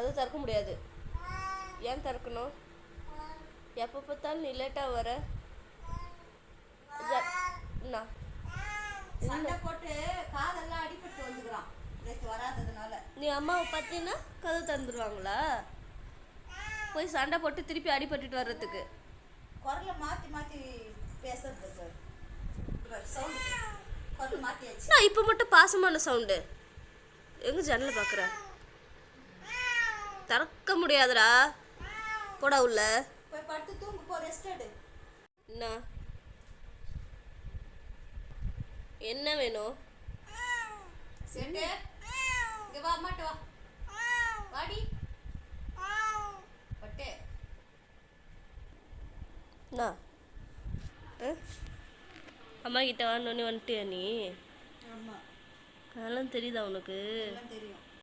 கதவு திறக்க முடியாது. ஏன் திறக்கணும்? எப்போ பார்த்தாலும் நீ லேட்டாக வர. என்ன? சண்டை போட்டு காதெல்லாம் அடிபட்டு வந்துக்கிறான். வராததுனால. நீ அம்மாவை பார்த்தீங்கன்னா கதவு திறந்துருவாங்களா? போய் சண்டை போட்டு திருப்பி அடிபட்டுட்டு வர்றதுக்கு. குரலை மாற்றி மாற்றி பேசுறது சவுண்டு நான் இப்போ மட்டும் பாசமான சவுண்டு எங்க ஜன்னலை பார்க்குற? திறக்க முடியாதுடா. போடா உள்ள. போய் படுத்து தூங்கு போ ரெஸ்ட் எடு. என்ன? என்ன வேணும்? செட்டு. இங்க வா அம்மாட்ட வா. வாடி. பட்டே. என்ன? அம்மா கிட்ட வான்னு வந்துட்டியா நீ? ஆமாம் அதெல்லாம் தெரியுதா உனக்கு? தெரியும்.